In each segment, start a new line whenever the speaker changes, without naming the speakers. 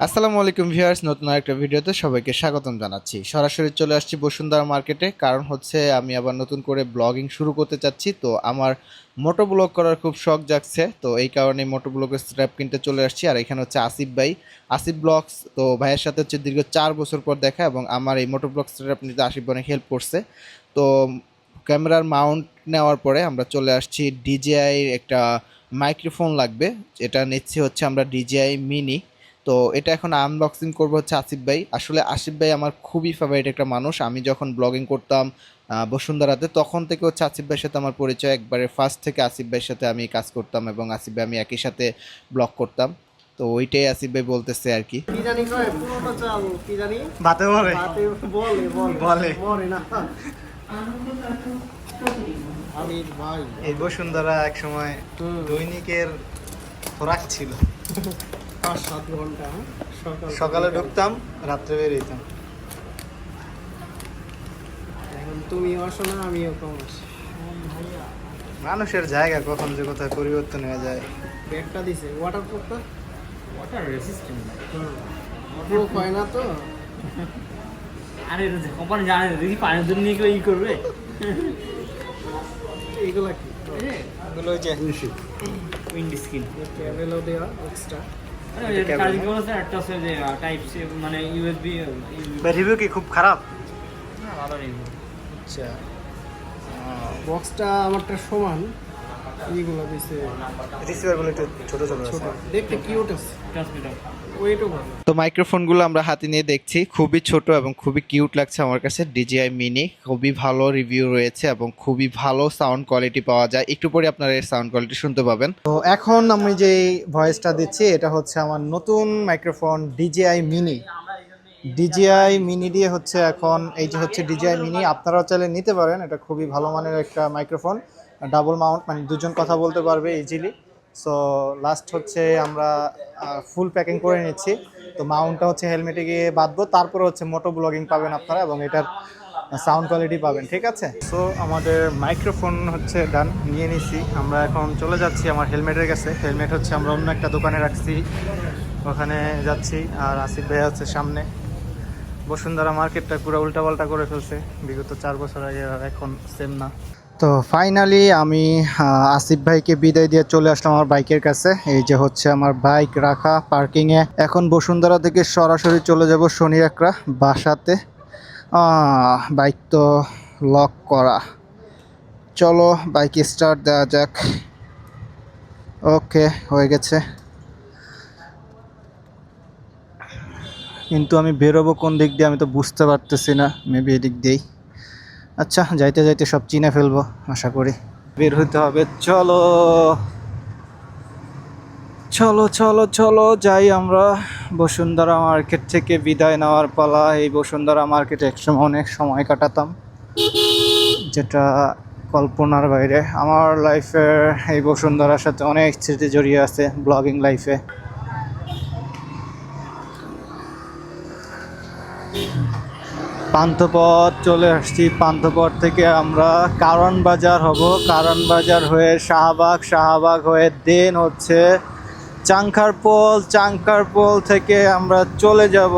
আসসালামু আলাইকুম ভিউয়ার্স, নতুন একটা ভিডিওতে সবাইকে স্বাগতম জানাচ্ছি। সরাসরি চলে আসছি বসুন্ধরা মার্কেটে, কারণ হচ্ছে আমি আবার নতুন করে ব্লগিং শুরু করতে চাচ্ছি। তো আমার মোটো ব্লগ করার খুব শখ জাগছে, তো এই কারণে মোটো ব্লগের স্ট্র্যাপ কিনতে চলে আসছি। আর এখানে হচ্ছে আসিফ ভাই, আসিফ ব্লগস, তো ভাইয়ের সাথে হচ্ছে দীর্ঘ চার বছর পর দেখা এবং আমার এই মোটো ব্লগ স্ট্র্যাপ নিতে আসিফ অনেক হেল্প করছে। তো ক্যামেরার মাউন্ট নেওয়ার পরে আমরা চলে আসছি ডিজিআই একটা মাইক্রোফোন লাগবে এটা নিচ্ছি হচ্ছে আমরা ডিজিআই মিনি তো এটা এখন আনবক্সিং করব হচ্ছে আসিফ ভাই। আসলে আসিফ ভাই আমার খুবই ফেভারিট একটা মানুষ। আমি যখন ব্লগিং করতাম বসুন্ধরাতে তখন থেকে হচ্ছে আসিফ ভাইয়ের সাথে আমার পরিচয়। একবারে ফার্স্ট থেকে আসিফ ভাইয়ের সাথে আমি কাজ করতাম এবং আসিফ ভাই আমি একই সাথে ব্লগ করতাম। তো ওইটাই আসিফ ভাই বলতেছে আর কি।
ভাতে মরে
বলে না।
এই বসুন্ধরা এক সময় দৈনিকের খোরাক ছিল।
পাঁচ সাত ঘণ্টা হ্যাঁ? সকাল
সকালে ঢুকতাম রাত্রে বেরিয়েতাম।
এখন তুমি আসো না আমিও কম আসি
মানুষের জায়গা কখন যে কোথায় পরিবর্তন হয়ে যায়।
ব্যাগটা দিছে। ওয়াটার প্রুফটা
ওয়াটার রেসিস্ট্যান্ট
প্রুফ হয় না তো।
আরে কোম্পানি জানে না, দেখি পানির জন্য নিয়ে ই করবে।
এগুলা কি?
এগুলো যে
উইন্ড স্কিন।
ক্যাবেলও দেওয়া এক্সট্রা
না?
একটা হচ্ছে যে টাইপ সি মানে ইউএসবি
রিভিউ কি খুব খারাপ?
ভালো রিভিউ
আচ্ছা।
বক্সটা আমারটা সমান। এইগুলো দিছে।
রিসিভার একটু ছোট ছোট
দেখতে কিউট আছে।
ট্রান্সমিটার
ওয়েটও ভালো।
তো মাইক্রোফোনগুলো আমরা হাতে নিয়ে দেখছি। খুবই ছোট এবং খুবই কিউট লাগছে আমার কাছে। ডিজিআই মিনি খুবই ভালো রিভিউ রয়েছে এবং খুবই ভালো সাউন্ড কোয়ালিটি পাওয়া যায়। একটু পরে আপনারা এর সাউন্ড কোয়ালিটি শুনতে পাবেন।
তো এখন আমি যে ভয়েসটা দিচ্ছি এটা হচ্ছে আমার নতুন microphone DJI mini DJI mini দিয়ে হচ্ছে এখন এই যে হচ্ছে ডিজিআই মিনি আপনারাও চাইলে নিতে পারেন। এটা খুবই ভালো মানের একটা মাইক্রোফোন ডাবল মাউন্ট মানে দুজন কথা বলতে পারবে ইজিলি সো লাস্ট হচ্ছে আমরা ফুল প্যাকিং করে নিচ্ছি। তো মাউন্টটা হচ্ছে হেলমেটে গিয়ে বাঁধবো, তারপরে হচ্ছে মোটো ব্লগিং পাবেন আপনারা এবং এটার সাউন্ড কোয়ালিটি পাবেন, ঠিক আছে? সো আমাদের মাইক্রোফোন হচ্ছে ডান নিয়ে নিছি। আমরা এখন চলে যাচ্ছি আমার হেলমেটের কাছে। হেলমেট হচ্ছে আমরা অন্য একটা দোকানে রাখছি। ওখানে যাচ্ছি আর আসিফ ভাই হচ্ছে সামনে। বসুন্ধরা মার্কেটটা পুরো উল্টাপাল্টা করে ফেলছে। বিগত চার বছর আগে আর এখন সেম না। তো ফাইনালি আমি আসিফ ভাইকে বিদায় দিয়ে চলে আসলাম আমার বাইকের কাছে। এই যে হচ্ছে আমার বাইক রাখা পার্কিংয়ে এখন বসুন্ধরা থেকে সরাসরি চলে যাব শনি একরা বাসাতে বাইক তো লক করা। চলো বাইক স্টার্ট দেওয়া যাক। ওকে হয়ে গেছে। কিন্তু আমি বেরোবো কোন দিক দিয়ে আমি তো বুঝতে পারতেছি না। মেবি এদিক দিয়েই। আচ্ছা যাইতে যাইতে সব চিনে ফেলব, আশা করি। বের হতে হবে। চলো। চলো চলো চলো, যাই আমরা। বসুন্ধরা মার্কেট থেকে বিদায় নেওয়ার পালা। এই বসুন্ধরা মার্কেটে একসময় অনেক সময় কাটাতাম, যেটা কল্পনার বাইরে। আমার লাইফের এই বসুন্ধরার সাথে অনেক স্মৃতি জড়িয়ে আছে ব্লগিং লাইফে। পান্থপথ চলে আসছি। পান্থপথ থেকে আমরা কারণ বাজার হব। কারণ বাজার হয়ে শাহবাগ শাহবাগ হয়ে দেন হচ্ছে চাংখারপোল। চাংখারপোল থেকে আমরা চলে যাব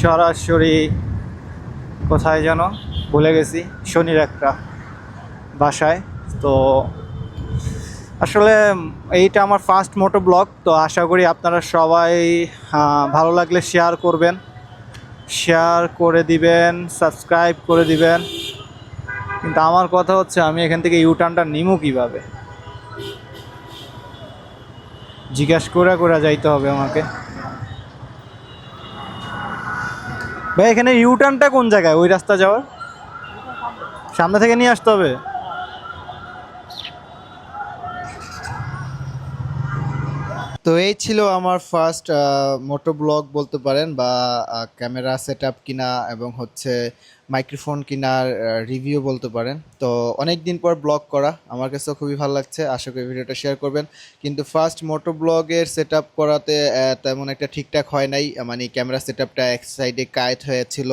সরাসরি। কোথায় যেন? ভুলে গেছি। শনির একটা বাসায়। তো আসলে এইটা আমার ফার্স্ট মোটো ব্লগ তো আশা করি আপনারা সবাই ভালো লাগলে শেয়ার করবেন। শেয়ার করে দিবেন সাবস্ক্রাইব করে দিবেন। কিন্তু আমার কথা হচ্ছে, আমি এখান থেকে ইউটার্নটা নিমু কীভাবে? জিজ্ঞাস করে করে যাইতে হবে আমাকে। ভাই, এখানে ইউটার্নটা কোন জায়গায়? ওই রাস্তা যাওয়ার? সামনে থেকে নিয়ে আসতে হবে?
তো এই ছিল আমার ফার্স্ট মোটো ব্লগ বলতে পারেন বা ক্যামেরা সেট আপ কিনা এবং হচ্ছে মাইক্রোফোন কিনার রিভিউ বলতে পারেন। তো অনেক দিন পর ব্লগ করা, আমার কাছেও খুবই ভালো লাগছে, আশা করি ভিডিওটা শেয়ার করবেন। কিন্তু ফার্স্ট মোটো ব্লগের সেট আপ করাতে তেমন একটা ঠিকঠাক হয় নাই মানে ক্যামেরা সেট আপটা এক সাইডে কায়েত হয়েছিল।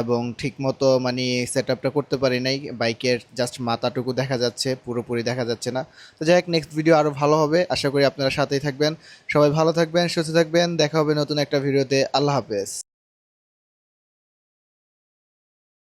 এবং ঠিকমতো মানে সেট আপটা করতে পারি নাই। বাইকের জাস্ট মাথাটুকু দেখা যাচ্ছে, পুরোপুরি দেখা যাচ্ছে না। তো যাই হোক নেক্সট ভিডিও আরও ভালো হবে। আশা করি আপনারা সাথেই থাকবেন। সবাই ভালো থাকবেন, সুস্থ থাকবেন। দেখা হবে নতুন একটা ভিডিওতে আল্লাহ হাফেজ।